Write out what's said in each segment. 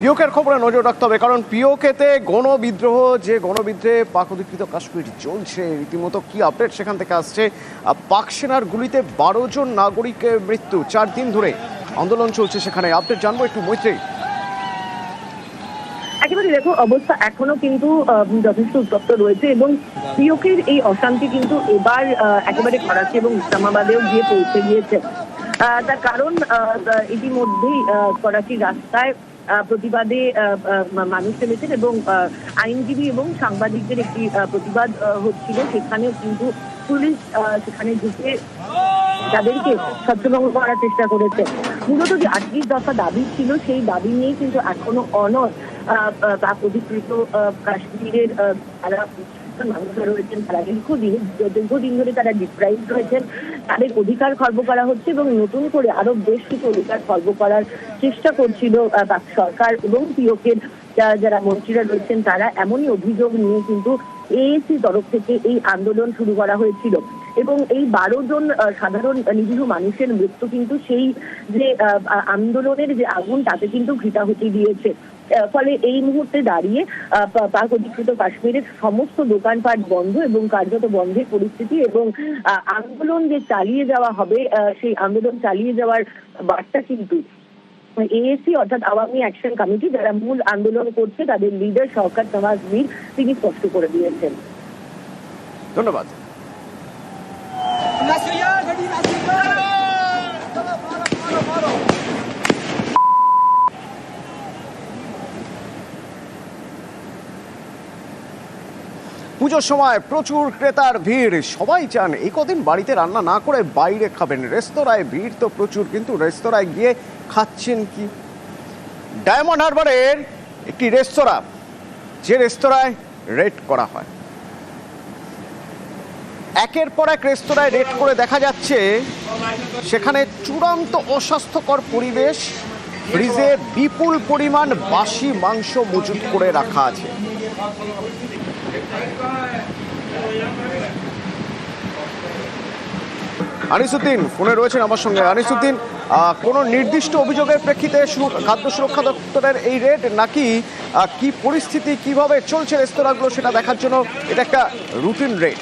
পিওকের খবরে নজর রাখতে হবে কারণ পিওকেতে গণবিদ্রোহ যে গণবিদ্রোহে পাক অধিকৃত কাশ্মীর চলছে রীতিমতো কি আপডেট সেখান থেকে আসছে? পাক সেনার গুলিতে বারো জন নাগরিকের মৃত্যু চার দিন ধরে আন্দোলন চলছে সেখানে। আপডেট জানব একটু মৈত্রী। একেবারে দেখো অবস্থা এখনও কিন্তু যথেষ্ট উত্তপ্ত রয়েছে এবং পিওকের এই অশান্তি কিন্তু এবার একেবারে করাচি এবং ইসলামাবাদেও গিয়ে পৌঁছে গিয়েছে। তার কারণ ইতিমধ্যেই আহ, করাচির রাস্তায় প্রতিবাদে মানুষ নেমেছেন এবং আইনজীবী এবং সাংবাদিকদের একটি প্রতিবাদ হচ্ছিল। সেখানেও কিন্তু পুলিশ সেখানে ঢুকে তাদেরকে ছত্রভঙ্গ করার চেষ্টা করেছে। মূলত যে আটত্রিশ দফা দাবি ছিল, সেই দাবি নিয়ে কিন্তু এখনও অনর অধিকৃত কাশ্মীরের যারা মানুষরা রয়েছেন তারা দীর্ঘদিন দীর্ঘদিন ধরে তারা ডিপ্রাইভ রয়েছেন। তাদের অধিকার খর্ব করা হচ্ছে এবং নতুন করে আরও বেশ কিছু অধিকার খর্ব করার চেষ্টা করছিল সরকার এবং পিওকের যারা মন্ত্রীরা রয়েছেন, তারা এমনই অভিযোগ নিয়ে কিন্তু এএসি তরফ থেকে এই আন্দোলন শুরু করা হয়েছিল। এবং এই বারো জন সাধারণ নিরীহ মানুষের মৃত্যু কিন্তু সেই যে আন্দোলনের যে আগুন, তাতে কিন্তু ঘৃতাহুতি দিয়েছে। ফলে এই মুহূর্তে দাঁড়িয়ে পা- পাক অধিকৃত কাশ্মীরের সমস্ত দোকানপাট বন্ধ এবং কার্যত বন্ধের পরিস্থিতি এবং আন্দোলন যে চালিয়ে যাওয়া হবে সেই আন্দোলন চালিয়ে যাওয়ার বার্তা কিন্তু এএসি অর্থাৎ আওয়ামী অ্যাকশন কমিটি যারা মূল আন্দোলন করছে তাদের লিডার সরকার নওয়াজ মীর তিনি স্পষ্ট করে দিয়েছেন। ধন্যবাদ। পুজোর সময় প্রচুর ক্রেতার ভিড়। সবাই চান এই কদিন বাড়িতে রান্না না করে বাইরে খাবেন। রেস্তোরাঁয় ভিড় তো প্রচুর, কিন্তু রেস্তোরাঁয় গিয়ে খাচ্ছেন কি? ডায়মন্ড হারবারের একটি রেস্তোরাঁ, যে রেস্তোরাঁয় রেট করা হয়। একের পর এক রেস্তোরাঁয় রেট করে দেখা যাচ্ছে, সেখানে চূড়ান্ত অস্বাস্থ্যকর পরিবেশ, ফ্রিজে বিপুল পরিমাণ বাসি মাংস মজুত করে রাখা আছে। আনিসুদ্দিন, ফোনে রয়েছেন আমার সঙ্গে। আনিসুদ্দিন কোনো নির্দিষ্ট অভিযোগের প্রেক্ষিতে খাদ্য সুরক্ষা দপ্তরের এই রেট নাকি কি পরিস্থিতি, কীভাবে চলছে রেস্তোরাঁগুলো সেটা দেখার জন্য এটা একটা রুটিন রেট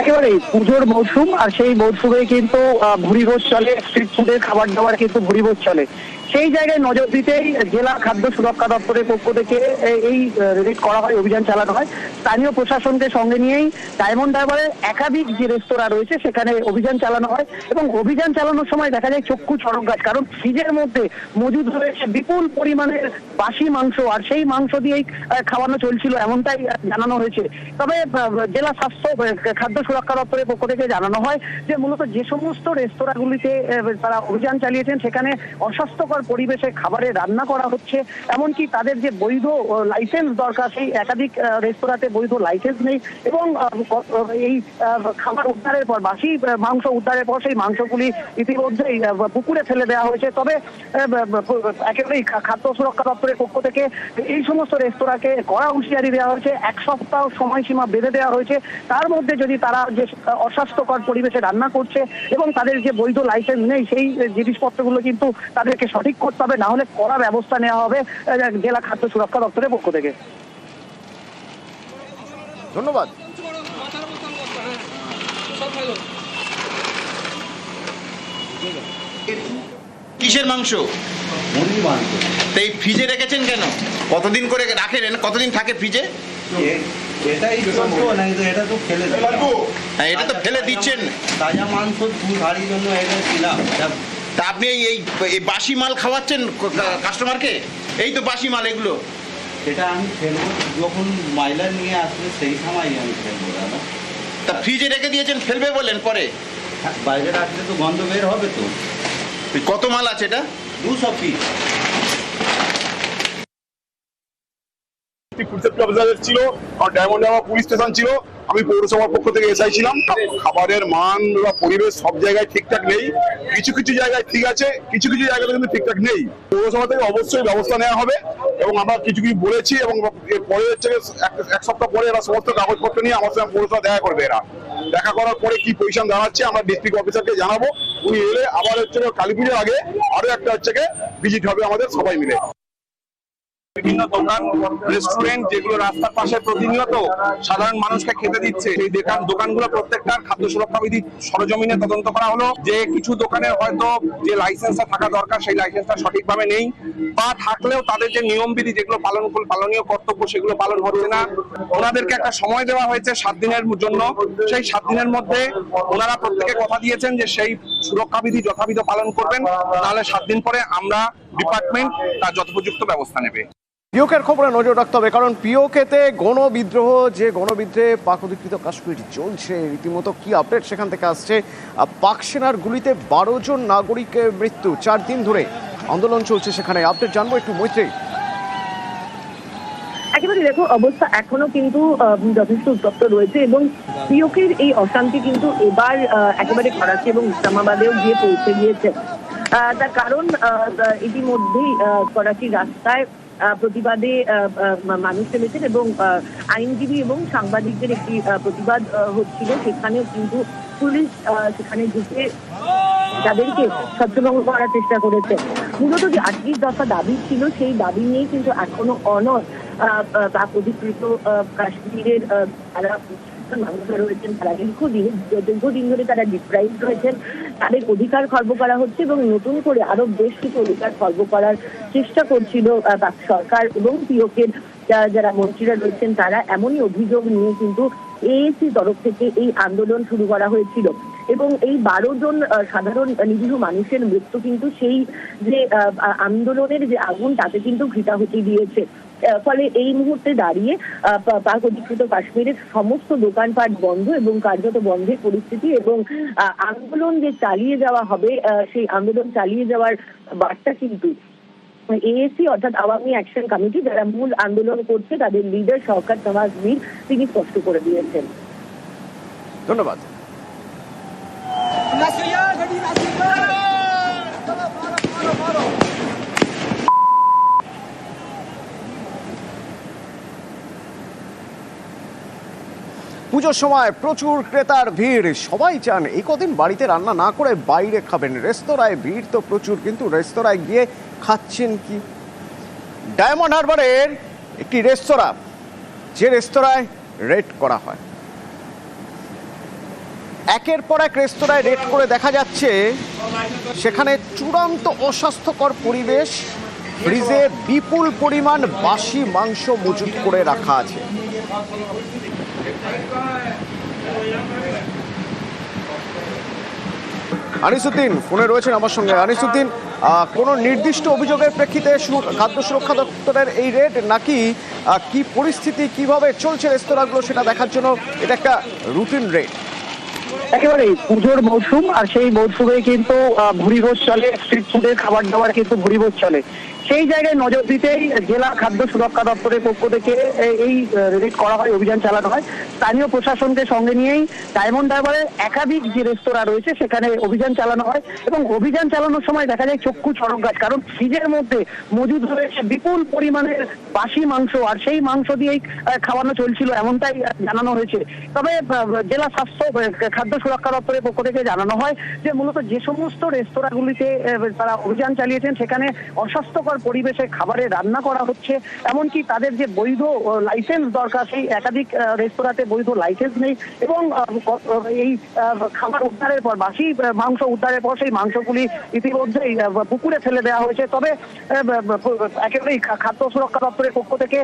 একেবারেই, পুজোর মৌসুম আর সেই মৌসুমে কিন্তু ভুরিভোজ চলে স্ট্রিট ফুডের খাবার দাবার কিন্তু ভুরিভোজ চলে। সেই জায়গায় নজর দিতেই জেলা খাদ্য সুরক্ষা দপ্তরের পক্ষ থেকে এই রেড করা হয়, অভিযান চালানো হয়। স্থানীয় প্রশাসনকে সঙ্গে নিয়েই ডায়মন্ড হারবারের একাধিক যে রেস্তোরাঁ রয়েছে, সেখানে অভিযান চালানো হয় এবং অভিযান চালানোর সময় দেখা যায় চক্ষু চড়ক গাছ কারণ ফ্রিজের মধ্যে মজুদ রয়েছে বিপুল পরিমাণের বাসি মাংস, আর সেই মাংস দিয়েই খাওয়ানো চলছিল এমনটাই জানানো হয়েছে। তবে জেলা স্বাস্থ্য খাদ্য সুরক্ষা দপ্তরের পক্ষ থেকে জানানো হয় যে মূলত যে সমস্ত রেস্তোরাঁগুলিতে তারা অভিযান চালিয়েছেন, সেখানে অস্বাস্থ্যকর পরিবেশে খাবারে রান্না করা হচ্ছে, এমনকি তাদের যে বৈধ লাইসেন্স দরকার, সেই একাধিক রেস্তোরাঁতে বৈধ লাইসেন্স নেই এবং এই খাবার উদ্ধারের পর, বাসি মাংস উদ্ধারের পর সেই মাংসগুলি ইতিমধ্যেই পুকুরে ফেলে দেওয়া হয়েছে। তবে একেবারেই খাদ্য সুরক্ষা দপ্তরের পক্ষ থেকে এই সমস্ত রেস্তোরাঁকে কড়া হুঁশিয়ারি দেওয়া হয়েছে। এক সপ্তাহ সময়সীমা বেঁধে দেওয়া হয়েছে। তার মধ্যে যদি তারা যে অস্বাস্থ্যকর পরিবেশে রান্না করছে এবং তাদের যে বৈধ লাইসেন্স নেই, সেই জিনিসপত্রগুলো কিন্তু তাদেরকে সঠিক করতে হবে না হলে কড়া ব্যবস্থা নেওয়া হবে জেলা খাদ্য সুরক্ষা দপ্তরের পক্ষ থেকে। ধন্যবাদ। কিসের মাংস? তো এই ফ্রিজে রেখেছেন কেন? কতদিন করে রাখেন? কতদিন থাকে ফ্রিজে? এটা তো ফেলে। হ্যাঁ এটা তো ফেলে দিচ্ছেন। তাজা মাংস দু হাড়ির জন্য এটা ছিলাম তা আপনি এই বাসি মাল খাওয়াচ্ছেন কাস্টমারকে এই তো বাসি মাল এগুলো। এটা আমি ফেলব যখন মাইলার নিয়ে আসবে সেই সময় আমি ফেলব দাদা। তা ফ্রিজে রেখে দিয়েছেন ফেলবে বলেন পরে? হ্যাঁ, বাইরে রাখলে তো গন্ধ বের হবে তো। কত মাল আছে এটা? দুশো পিস ফুড অফিসার ছিল, আর ডায়মন্ড পুলিশ স্টেশন ছিল। আমি পৌরসভার পক্ষ থেকে এসআই খাবারের মান বা পরিবেশ সব জায়গায় ঠিকঠাক নেই। কিছু কিছু জায়গায় ঠিক আছে, কিছু কিছু জায়গায় কিন্তু ঠিকঠাক নেই। পৌরসভা থেকে অবশ্যই ব্যবস্থা নেওয়া হবে এবং আমরা কিছু কিছু বলেছি এবং পরে হচ্ছে এক- সপ্তাহ পরে এরা সমস্ত কাগজপত্র নিয়ে আমার সঙ্গে পৌরসভা দেখা করবে এরা। দেখা করার পরে কি পজিশন দাঁড়াচ্ছে আমরা ডিস্ট্রিক্ট অফিসারকে জানাব। উনি এলে আবার হচ্ছে কালী পুজোর আগে আরও একটা হচ্ছে ভিজিট হবে আমাদের সবাই মিলে। বিভিন্ন দোকান রেস্টুরেন্ট যেগুলো রাস্তার পাশে প্রতিনিয়ত সাধারণ মানুষকে খেতে দিচ্ছে, সেই দোকান দোকানগুলো প্রত্যেকটার খাদ্য সুরক্ষা বিধি সরজমিনে তদন্ত করা হলো। যে কিছু দোকানের হয়তো যে লাইসেন্সটা থাকা দরকার, সেই লাইসেন্সটা সঠিকভাবে নেই বা থাকলেও তাদের যে নিয়মবিধি যেগুলো পালন পালনীয় কর্তব্য সেগুলো পালন হচ্ছে না। ওনাদেরকে একটা সময় দেওয়া হয়েছে সাত দিনের জন্য। সেই সাত দিনের মধ্যে ওনারা প্রত্যেকে কথা দিয়েছেন যে সেই সুরক্ষা বিধি যথাবিধ পালন করবেন। তাহলে সাত দিন পরে আমরা ডিপার্টমেন্ট তার যথোপযুক্ত ব্যবস্থা নেবে। পিওকের খবরে নজর রাখতে হবে কারণ পিওকেতে গণবিদ্রোহ যে গণবিদ্রোহে পাক অধিকৃত কাশ্মীর চলছে রীতিমতো কি আপডেট সেখান থেকে আসছে? পাক সেনার গুলিতে বারো জন নাগরিকের মৃত্যু চার দিন ধরে আন্দোলন চলছে সেখানে। আপডেট জানব একটু মৈত্রী। একেবারে দেখো অবস্থা এখনও কিন্তু যথেষ্ট উত্তপ্ত রয়েছে এবং পিওকের এই অশান্তি কিন্তু এবার একেবারে করাচি এবং ইসলামাবাদেও গিয়ে পৌঁছে গিয়েছে। তার কারণ ইতিমধ্যেই আহ, করাচির রাস্তায় প্রতিবাদে মানুষ নেমেছেন এবং আইনজীবী এবং সাংবাদিকদের একটি প্রতিবাদ হচ্ছিল। সেখানেও কিন্তু পুলিশ সেখানে ঢুকে তাদেরকে ছত্রভঙ্গ করার চেষ্টা করেছে। মূলত যে আটত্রিশ দফা দাবি ছিল সেই দাবি নিয়ে কিন্তু এখনও অনর আহ, অধিকৃত কাশ্মীরের আহ, যারা মানুষরা রয়েছেন, তারা দীর্ঘদিন দীর্ঘদিন ধরে তারা ডিপ্রাইভ রয়েছেন। তাদের অধিকার খর্ব করা হচ্ছে এবং নতুন করে আরও বেশ কিছু অধিকার খর্ব করার চেষ্টা করছিল সরকার এবং পিওকের যারা মন্ত্রীরা রয়েছেন, তারা এমনই অভিযোগ নিয়ে কিন্তু এএসি তরফ থেকে এই আন্দোলন শুরু করা হয়েছিল। এবং এই বারো জন সাধারণ নিরীহ মানুষের মৃত্যু কিন্তু সেই যে আন্দোলনের যে আগুন, তাতে কিন্তু ঘৃতাহুতি দিয়েছে। ফলে এই মুহূর্তে দাঁড়িয়ে পাক অধিকৃত কাশ্মীরের সমস্ত দোকানপাট বন্ধ এবং কার্যত বন্ধের পরিস্থিতি এবং আন্দোলন যে চালিয়ে যাওয়া হবে সেই আন্দোলন চালিয়ে যাওয়ার বার্তা কিন্তু এএসি অর্থাৎ আওয়ামী অ্যাকশন কমিটি, যারা মূল আন্দোলন করছে, তাদের লিডার সরকার নওয়াজ মীর তিনি স্পষ্ট করে দিয়েছেন। ধন্যবাদ। পুজোর সময় প্রচুর ক্রেতার ভিড়। সবাই চান এই কদিন বাড়িতে রান্না না করে বাইরে খাবেন। রেস্তোরাঁয় ভিড় তো প্রচুর, কিন্তু রেস্তোরাঁয় গিয়ে খাচ্ছেন কি? ডায়মন্ড হারবারের একটি রেস্তোরাঁ, যে রেস্তোরাঁয় রেট করা হয়। একের পর এক রেস্তোরাঁয় রেট করে দেখা যাচ্ছে, সেখানে চূড়ান্ত অস্বাস্থ্যকর পরিবেশ, ফ্রিজে বিপুল পরিমাণ বাসি মাংস মজুত করে রাখা আছে। আনিসুদ্দিন, ফোনে রয়েছেন আমার সঙ্গে। আনিসুদ্দিন কোনো নির্দিষ্ট অভিযোগের প্রেক্ষিতে খাদ্য সুরক্ষা দপ্তরের এই রেট নাকি কি পরিস্থিতি, কীভাবে চলছে রেস্তোরাঁগুলো সেটা দেখার জন্য এটা একটা রুটিন রেট একেবারে পুজোর মৌসুম আর সেই মৌসুমে কিন্তু ভুরিভোজ চলে স্ট্রিট ফুডের খাবার দাবার কিন্তু ভুরিভোজ চলে। সেই জায়গায় নজর দিতেই জেলা খাদ্য সুরক্ষা দপ্তরের পক্ষ থেকে এই রেড করা হয়, অভিযান চালানো হয়। স্থানীয় প্রশাসনকে সঙ্গে নিয়েই ডায়মন্ড হারবারের একাধিক যে রেস্তোরাঁ রয়েছে, সেখানে অভিযান চালানো হয় এবং অভিযান চালানোর সময় দেখা যায় চক্ষু চড়ক গাছ, কারণ ফ্রিজের মধ্যে মজুদ রয়েছে বিপুল পরিমাণের বাসি মাংস, আর সেই মাংস দিয়েই খাওয়ানো চলছিল এমনটাই জানানো হয়েছে। তবে জেলা স্বাস্থ্য খাদ্য সুরক্ষা দপ্তরের পক্ষ থেকে জানানো হয় যে মূলত যে সমস্ত রেস্তোরাঁগুলিতে তারা অভিযান চালিয়েছেন, সেখানে অস্বাস্থ্যকর পরিবেশে খাবারে রান্না করা হচ্ছে, এমনকি তাদের যে বৈধ লাইসেন্স দরকার, সেই একাধিক রেস্তোরাঁতে বৈধ লাইসেন্স নেই এবং এই খাবার উদ্ধারের পর, বাসি মাংস উদ্ধারের পর সেই মাংসগুলি ইতিমধ্যেই পুকুরে ফেলে দেওয়া হয়েছে। তবে একেবারেই খাদ্য সুরক্ষা দপ্তরের পক্ষ থেকে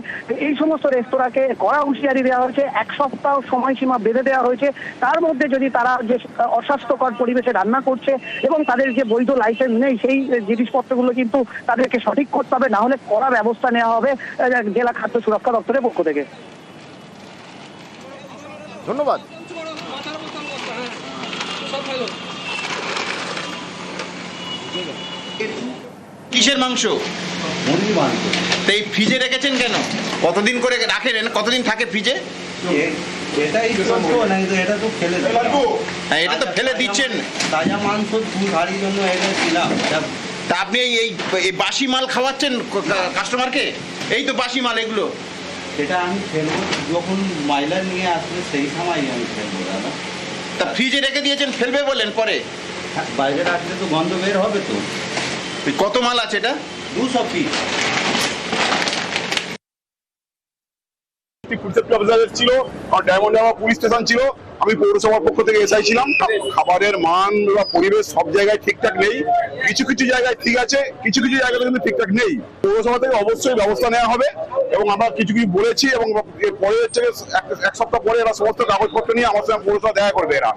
এই সমস্ত রেস্তোরাঁকে কড়া হুঁশিয়ারি দেওয়া হয়েছে, এক সপ্তাহ সময়সীমা বেঁধে দেওয়া হয়েছে। তার মধ্যে যদি তারা যে অস্বাস্থ্যকর পরিবেশে রান্না করছে এবং তাদের যে বৈধ লাইসেন্স নেই, সেই জিনিসপত্রগুলো কিন্তু তাদেরকে সঠিক করতে হবে না হলে কড়া ব্যবস্থা নেওয়া হবে জেলা খাদ্য সুরক্ষা দপ্তরের পক্ষ থেকে। ধন্যবাদ। কিসের মাংস? তো এই ফ্রিজে রেখেছেন কেন? কতদিন করে রাখেন? কতদিন থাকে ফ্রিজে এটা তো ফেলে হ্যাঁ, এটা তো ফেলে দিচ্ছেন। তাজা মাংস জন্য এটা ছিলাম তা আপনি এই এই বাসি মাল খাওয়াচ্ছেন কাস্টমারকে এই তো বাসি মাল এগুলো। সেটা আমি ফেলব। যখন মাইলার নিয়ে আসবে সেই সময় আমি ফেলব দাদা। তা ফ্রিজে রেখে দিয়েছেন ফেলবে বলেন পরে। বাইরে রাখলে তো গন্ধ বের হবে তো। কত মাল আছে এটা? দুশো পিস ছিল, আর ডায়মন্ড পুলিশ স্টেশন ছিল। আমি পৌরসভার পক্ষ থেকে এসআই খাবারের মান বা পরিবেশ সব জায়গায় ঠিকঠাক নেই। কিছু কিছু জায়গায় ঠিক আছে, কিছু কিছু জায়গাতে কিন্তু ঠিকঠাক নেই। পৌরসভা থেকে অবশ্যই ব্যবস্থা নেওয়া হবে এবং আমরা কিছু কিছু বলেছি এবং পরে হচ্ছে এক- সপ্তাহ পরে এরা সমস্ত কাগজপত্র নিয়ে আমার সঙ্গে পৌরসভা দেখা করবে এরা।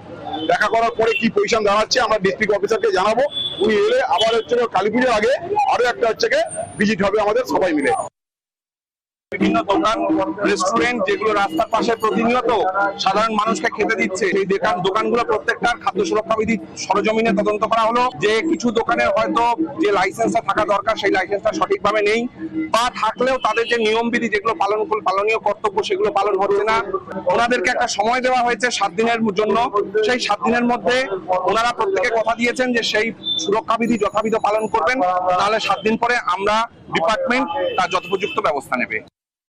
দেখা করার পরে কি পজিশন দাঁড়াচ্ছে আমরা ডিস্ট্রিক্ট অফিসারকে জানাব। উনি এলে আবার হচ্ছে কালী আগে আরও একটা হচ্ছে ভিজিট হবে আমাদের সবাই মিলে। বিভিন্ন দোকান রেস্টুরেন্ট যেগুলো রাস্তার পাশে প্রতিনিয়ত সাধারণ মানুষকে খেতে দিচ্ছে, সেই দোকান দোকানগুলো প্রত্যেকটার খাদ্য সুরক্ষা বিধি সরজমিনে তদন্ত করা হলো। যে কিছু দোকানের হয়তো যে লাইসেন্সটা থাকা দরকার, সেই লাইসেন্সটা সঠিকভাবে নেই বা থাকলেও তাদের যে নিয়ম বিধি যেগুলো পালন পালনীয় কর্তব্য সেগুলো পালন হচ্ছে না। ওনাদেরকে একটা সময় দেওয়া হয়েছে সাত দিনের জন্য। সেই সাত দিনের মধ্যে ওনারা প্রত্যেকে কথা দিয়েছেন যে সেই সুরক্ষা বিধি যথাবিধ পালন করবেন। তাহলে সাত দিন পরে আমরা ডিপার্টমেন্ট তার যথোপযুক্ত ব্যবস্থা নেবে।